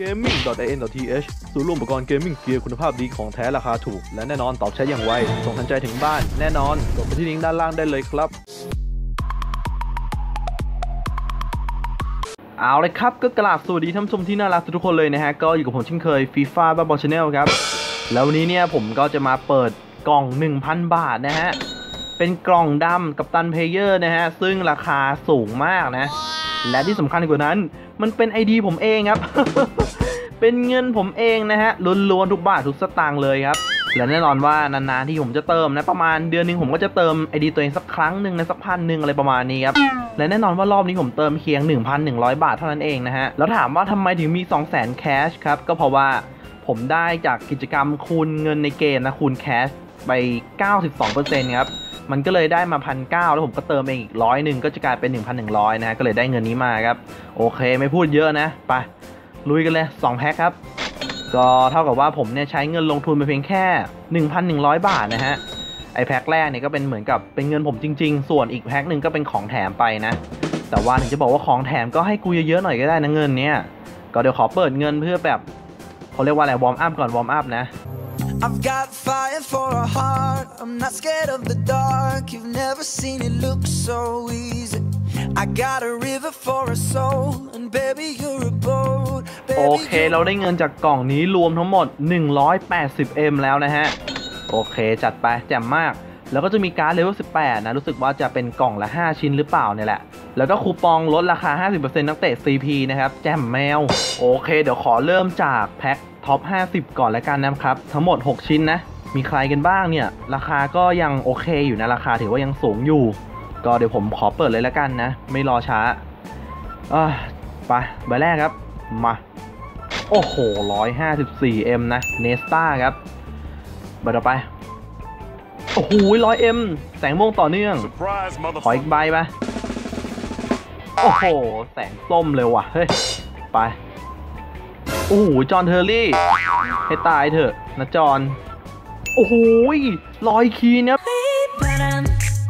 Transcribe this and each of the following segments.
gaming.in.th ศูนย์รวมอุปกรณ์เกมมิ่งเกียร์คุณภาพดีของแท้ราคาถูก และแน่นอนตอบใช้อย่างไว ส่งทันใจถึงบ้าน แน่นอนกดไปที่ลิงก์ด้านล่างได้เลยครับ เอาเลยครับก็กราบสวัสดีท่านผู้ชมที่น่ารักทุกคนเลยนะฮะ ก็อยู่กับผมเช่นเคยฟีฟ่าบ้าบอลชาแนลครับ แล้ววันนี้เนี่ยผมก็จะมาเปิดกล่อง 1,000 บาทนะฮะ เป็นกล่องดำกับตันเพลเยอร์นะฮะ ซึ่งราคาสูงมากนะ และที่สำคัญกว่านั้น มันเป็น ID ผมเองครับ เป็นเงินผมเองนะฮะล้วนๆทุกบาททุกสตางค์เลยครับและแน่นอนว่านานๆที่ผมจะเติมนะประมาณเดือนหนึ่งผมก็จะเติม ID ตัวเองสักครั้งหนึ่งนะสักพันหนึ่งอะไรประมาณนี้ครับและแน่นอนว่ารอบนี้ผมเติมเพียง 1,100 บาทเท่านั้นเองนะฮะแล้วถามว่าทำไมถึงมี 200,000แคชครับก็เพราะว่าผมได้จากกิจกรรมคูณเงินในเกมนะคูณแคช ไป 92%ครับมันก็เลยได้มาพันเแล้วผมก็เติมเองอีกร้อยหนึ่งก็จะกลายเป็น 1,100นะฮะก็เลยได้เงินนี้มาครับ โอเคไม่พูดเยอะนะไปลุยกันเลย 2 แพ็คครับ ก็เท่ากับว่าผมเนี่ยใช้เงินลงทุนไปเพียงแค่ 1,100 บาทนะฮะไอแพ็คแรกเนี่ยก็เป็นเหมือนกับเป็นเงินผมจริง ๆ ส่วนอีกแพ็คหนึ่งก็เป็นของแถมไปนะ แต่ว่าถึงจะบอกว่าของแถมก็ให้กูเยอะๆหน่อยก็ได้นะเงินเนี่ยก็เดี๋ยวขอเปิดเงินเพื่อแบบเขาเรียกว่าอะไรวอร์มอัพก่อนวอร์มอัพนะ I've got fire for a heart. I'm not scared of the dark. You've never seen it look so easy. I got a river for a soul, and baby, you're a boat. โอ Baby, เคเราได้เงินจากกล่องนี้รวมทั้งหมด 180M แล้วนะฮะ โอเคจัดไปแจ่มมาก แล้วก็จะมีการ์ดเลเวล18 นะ รู้สึกว่าจะเป็นกล่องละ 5 ชิ้นหรือเปล่าเนี่ยแหละ แล้วก็คูปองลดราคา 50%นักเตะ CP นะครับ แจ่มแมว โอเค เดี๋ยวขอเริ่มจากแพ็ค ท็อป 50 ก่อนแล้วกันนะครับ ทั้งหมด 6 ชิ้นนะ มีใครกันบ้างเนี่ย ราคาก็ยังโอเคอยู่นะ ราคาถือว่ายังสูงอยู่ ก็เดี๋ยวผมขอเปิดเลยแล้วกันนะ ไม่รอช้าอ่าไปใบแรกครับ มา โอ้โห 154M นะเนสตาครับใบต่อไป โอ้โห 100M แสงม่วงต่อเนื่อง ขออีกใบไปโอ้โห แสงส้มเลยว่ะ เฮ้ย ไป โอ้โหจอห์นเทอร์รี่ ให้ตายเถอะนะจอห์นโอ้โหลอยคีย์เนี่ย Padam,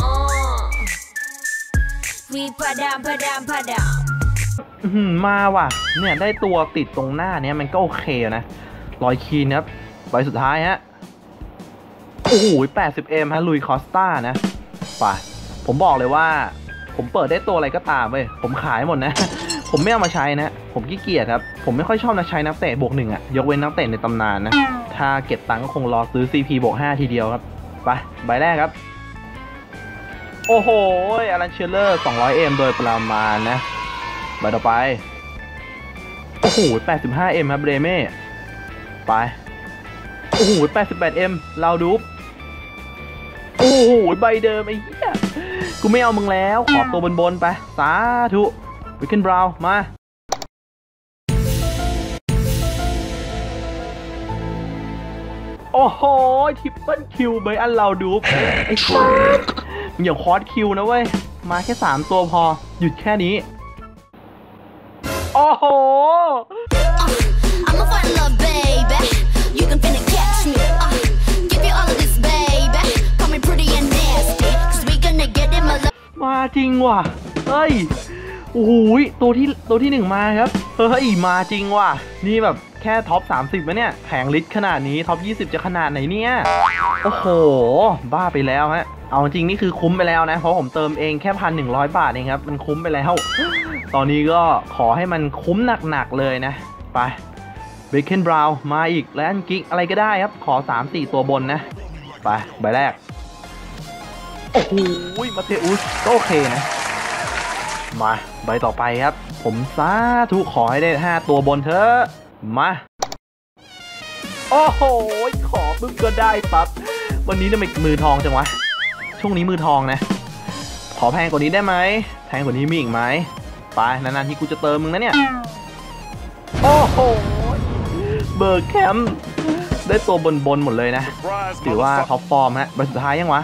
uh. We padam, padam, padam. อื้อหือมาว่ะ เนี่ยได้ตัวติดตรงหน้าเนี้ยมันก็โอเคนะรอยคีนนะครับใบสุดท้ายฮะ โอ้โห 80M ฮะลุยคอสตานะไปผมบอกเลยว่า ผมเปิดได้ตัวอะไรก็ตามเว้ย ผมขายหมดนะ ผมไม่เอามาใช้นะ ผมขี้เกียจครับ ผมไม่ค่อยชอบนักใช้นักเตะบวกหนึ่งอะยกเว้นนักเตะในตำนานนะ ถ้าเก็บตังค์ก็คงรอซื้อ CP บวก5ทีเดียวครับ ไป ใบแรกครับ โอ้โหอลันเชลเลอร์ 200M โดยประมาณนะ ใบต่อไป โอ้โห 85M ครับเบรเม่ ไป โอ้โห 88M เราดูปโอ้โห ใบเดิมไอ้เหี้ย กูไม่เอามึงแล้ว ขอตัวบนๆไป สาธุ วิกเกนบราวมาโอ้โหทิปเปิลคิวเบย์อันเราดูปไอ้สัสมึงอย่าคอร์สคิวนะเว้ย มาแค่3ตัวพอ หยุดแค่นี้ โอ้โห I'm a fun little baby. You can finna catch me. Uh, give you all of this, baby. Call me pretty and nasty. Cause we gonna get in my love. มาจริงว่ะเฮ้ย โอ้โหยตัวที่ตัวที่หนึ่งมาครับเฮ้ยมาจริงว่ะ นี่แบบแค่ท็อป 30มะเนี่ยแผงลิตรขนาดนี้ท็อป 20 จะขนาดไหนเนี่ย โอ้โห บ้าไปแล้วฮะ เอาจริงนี่คือคุ้มไปแล้วนะ เพราะผมเติมเองแค่พันหนึ่งร้อยบาทเองครับ มันคุ้มไปแล้ว ตอนนี้ก็ขอให้มันคุ้มหนักๆเลยนะ ไปเบคเคนบราวมาอีกแลนกิกอะไรก็ได้ครับ ขอ 3-4 ตัวบนนะ ไป ใบแรก โอ้โหมาเตอุสก็โอเคนะ มาใบต่อไปครับ ผมสาธุขอให้ได้ 5 ตัวบนเถอะ มา โอ้โห ขอปึ๊บก็ได้ปั๊บ วันนี้ทำไมมือทองจังวะ ช่วงนี้มือทองนะ ขอแพงกว่านี้ได้ไหม แพงกว่านี้มีอีกไหมไปนานๆที่กูจะเติมมึงนะเนี่ย โอ้โห เบิร์กแคมป์ได้ตัวบนๆหมดเลยนะ ถือว่าท็อปฟอร์มฮะใบสุดท้ายยังวะ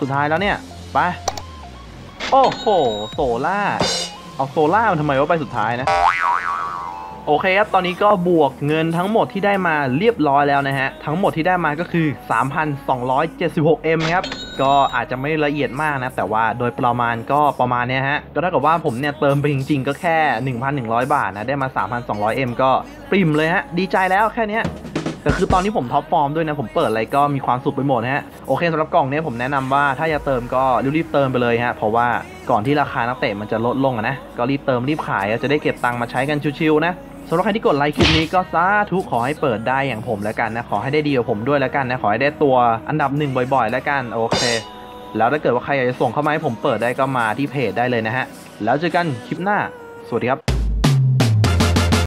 สุดท้ายแล้วเนี่ย ไป โอ้โห โซล่า เอาโซล่ามันทำไมว่าไปสุดท้ายนะ โอเคครับ ตอนนี้ก็บวกเงินทั้งหมดที่ได้มาเรียบร้อยแล้วนะฮะ ทั้งหมดที่ได้มาก็คือ 3,276M ครับ ก็อาจจะไม่ละเอียดมากนะ แต่ว่าโดยประมาณก็ประมาณเนี้ยฮะ ก็เท่ากับว่าผมเนี่ยเติมไปจริงๆ ก็แค่ 1,100 บาทนะ ได้มา 3,200M ก็ปริมเลยฮะ ดีใจแล้วแค่เนี้ย แต่คือตอนนี้ผมท็อปฟอร์มด้วยนะ ผมเปิดอะไรก็มีความสุขไปหมดนะฮะ โอเคสำหรับกล่องนี้ผมแนะนำว่าถ้าจะเติมก็รีบๆเติมไปเลยฮะ เพราะว่าก่อนที่ราคานักเตะมันจะลดลงนะ ก็รีบเติมรีบขายจะได้เก็บตังค์มาใช้กันชิวๆนะสำหรับใครที่กดไลค์คลิปนี้ก็สาธุขอให้เปิดได้อย่างผมแล้วกันนะ ขอให้ได้ดีกว่าผมด้วยแล้วกันนะ ขอให้ได้ตัวอันดับหนึ่งบ่อยๆ แล้วกัน โอเค แล้วถ้าเกิดว่าใครอยากจะส่งเข้ามาให้ผมเปิดได้ก็มาที่เพจได้เลยนะฮะ แล้วเจอกันคลิปหน้า สวัสดีครับ